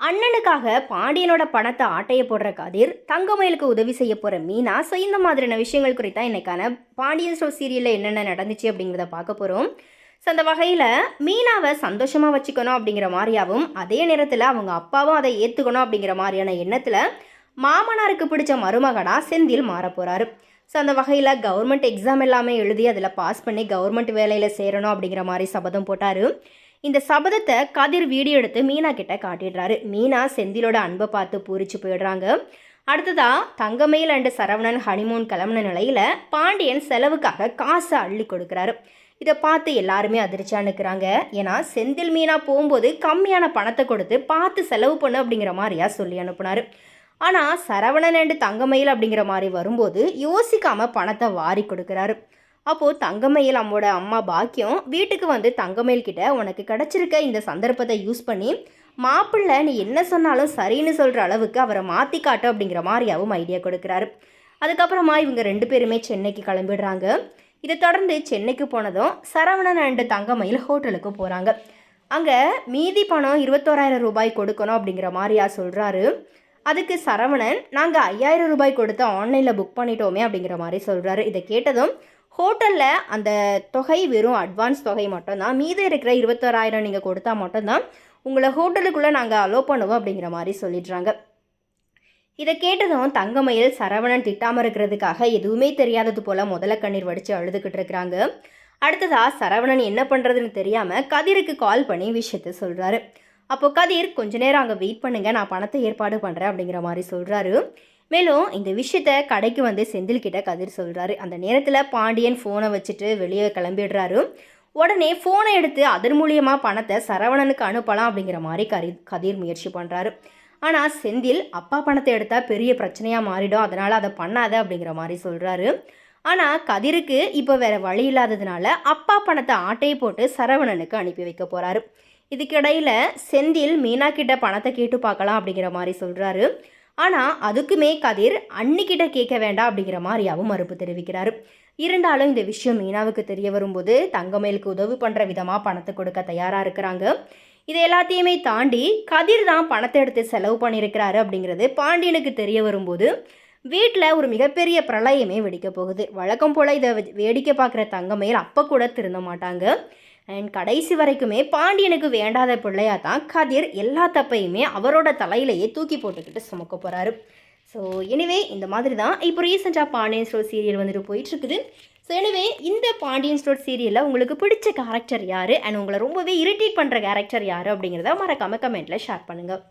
அண்ணனுக்காக பாண்டியனோட பணத்தை ஆட்டைய போடுற கதிர் தங்கமயிலுக்கு உதவி செய்ய போகிற மீனா ஸோ இந்த மாதிரியான விஷயங்கள் குறித்தா இன்னைக்கான பாண்டியன் ஷோ சீரியலில் என்னென்ன நடந்துச்சு அப்படிங்கிறத பார்க்க போகிறோம் ஸோ அந்த வகையில் மீனாவை சந்தோஷமாக வச்சுக்கணும் அப்படிங்கிற மாதிரியாவும் அதே நேரத்தில் அவங்க அப்பாவும் அதை ஏற்றுக்கணும் அப்படிங்கிற மாதிரியான எண்ணத்தில் மாமனாருக்கு பிடிச்ச மருமகனாக செந்தில் மாறப்போகிறாரு ஸோ அந்த வகையில் கவர்மெண்ட் எக்ஸாம் எல்லாமே எழுதி அதில் பாஸ் பண்ணி கவர்மெண்ட் வேலையில் சேரணும் அப்படிங்கிற மாதிரி சபதம் போட்டார். இந்த சபதத்தை கதிர் வீடியோ எடுத்து மீனா கிட்ட காட்டிடுறாரு. மீனா செந்திலோட அன்பை பார்த்து பூரிச்சு போயிடுறாங்க. அடுத்ததா தங்கமயில் அண்டு சரவணன் ஹனிமூன் கிளம்புன நிலையில் பாண்டியன் செலவுக்காக காசை அள்ளி கொடுக்குறாரு. இதை பார்த்து எல்லாருமே அதிர்ச்சியாக நிற்கிறாங்க ஏன்னா செந்தில் மீனா போகும்போது கம்மியான பணத்தை கொடுத்து பார்த்து செலவு பண்ணு அப்படிங்கிற மாதிரியா சொல்லி அனுப்புனாரு. ஆனால் சரவணன் அண்டு தங்கமயில் அப்படிங்கிற மாதிரி வரும்போது யோசிக்காமல் பணத்தை வாரி கொடுக்குறாரு. அப்போது தங்கமயில் அம்மோட அம்மா பாக்கியம் வீட்டுக்கு வந்து தங்கமயில் கிட்ட உனக்கு கிடச்சிருக்க இந்த சந்தர்ப்பத்தை யூஸ் பண்ணி மாப்பிள்ளை நீ என்ன சொன்னாலும் சரின்னு சொல்கிற அளவுக்கு அவரை மாற்றி காட்டு அப்படிங்கிற மாதிரியாவும் ஐடியா கொடுக்குறாரு. அதுக்கப்புறமா இவங்க ரெண்டு பேருமே சென்னைக்கு கிளம்பிடுறாங்க. இதை தொடர்ந்து சென்னைக்கு போனதும் சரவணன் அண்டு தங்கமயில் ஹோட்டலுக்கு போகிறாங்க அங்கே மீதி பணம் இருபத்தோராயிரம் ரூபாய் கொடுக்கணும் அப்படிங்கிற மாதிரியா சொல்கிறாரு அதுக்கு சரவணன் நாங்கள் ஐயாயிரம் ரூபாய் கொடுத்து ஆன்லைனில் புக் பண்ணிட்டோமே அப்படிங்கிற மாதிரி சொல்கிறாரு இதை கேட்டதும் ஹோட்டலில் அந்த தொகை வெறும் அட்வான்ஸ் தொகை மட்டும்தான் மீதம் இருக்கிற இருபத்தோராயிரம் நீங்கள் கொடுத்தா மட்டும்தான் உங்களை ஹோட்டலுக்குள்ளே நாங்கள் அலோவ் பண்ணுவோம் அப்படிங்கிற மாதிரி சொல்லிடுறாங்க. இதை கேட்டதும் தங்கமயில் சரவணன் திட்டாமல் இருக்கிறதுக்காக எதுவுமே தெரியாதது போல் முதல்ல கண்ணீர் வடித்து அழுதுகிட்டு இருக்கிறாங்க. அடுத்ததாக சரவணன் என்ன பண்ணுறதுன்னு தெரியாமல் கதிருக்கு கால் பண்ணி விஷயத்த சொல்கிறாரு அப்போ கதிர் கொஞ்ச நேரம் அங்கே வெயிட் பண்ணுங்க நான் பணத்தை ஏற்பாடு பண்ணுறேன் அப்படிங்கிற மாதிரி சொல்கிறாரு மேலும் இந்த விஷயத்த கடைக்கு வந்து செந்தில் கிட்ட கதிர் சொல்கிறாரு அந்த நேரத்தில் பாண்டியன் ஃபோனை வச்சுட்டு வெளியே கிளம்பிடுறாரு. உடனே ஃபோனை எடுத்து அதன் மூலியமாக பணத்தை சரவணனுக்கு அனுப்பலாம் அப்படிங்கிற மாதிரி கரி கதிர் முயற்சி பண்ணுறாரு ஆனால் செந்தில் அப்பா பணத்தை எடுத்தால் பெரிய பிரச்சனையாக மாறிடும். அதனால் அதை பண்ணாத அப்படிங்கிற மாதிரி சொல்கிறாரு ஆனால் கதிருக்கு இப்போ வேறு வழி இல்லாததுனால அப்பா பணத்தை ஆட்டையை போட்டு சரவணனுக்கு அனுப்பி வைக்க போகிறாரு இதுக்கிடையில் செந்தில் மீனா கிட்ட பணத்தை கேட்டு பார்க்கலாம் அப்படிங்கிற மாதிரி சொல்கிறாரு ஆனால் அதுக்குமே கதிர் அன்னிக்கிட்ட கேட்க வேண்டாம் அப்படிங்கிற மாதிரியாவும் மறுப்பு தெரிவிக்கிறாரு. இருந்தாலும் இந்த விஷயம் மீனாவுக்கு தெரிய வரும்போது தங்கமேலுக்கு உதவி பண்ணுற விதமாக பணத்தை கொடுக்க தயாராக இருக்கிறாங்க. இது எல்லாத்தையுமே தாண்டி கதிர் தான் பணத்தை எடுத்து செலவு பண்ணியிருக்கிறாரு அப்படிங்கிறது பாண்டியனுக்கு தெரிய வரும்போது வீட்டில் ஒரு மிகப்பெரிய பிரளயமே வெடிக்க போகுது. வழக்கம் போல் இதை வேடிக்கை பார்க்குற தங்கமேல் அப்போ கூட திருந்த மாட்டாங்க. அண்ட் கடைசி வரைக்குமே பாண்டியனுக்கு வேண்டாத பிள்ளையாக தான் கதிர் எல்லா தப்பையுமே அவரோட தலையிலேயே தூக்கி போட்டுக்கிட்டு சுமக்க போகிறாரு ஸோ எனிவே இந்த மாதிரி தான் இப்போ ரீசெண்டாக பாண்டியன் ஸ்டோர் சீரியல் வந்துட்டு போயிட்டுருக்குது. ஸோ எனிவே இந்த பாண்டியன் ஸ்டோர் சீரியலில் உங்களுக்கு பிடிச்ச கேரக்டர் யார்? அண்ட் உங்களை ரொம்பவே இரிட்டேட் பண்ணுற கேரக்டர் யார் அப்படிங்கிறத மறக்காமல் கமெண்ட்டில் ஷேர் பண்ணுங்கள்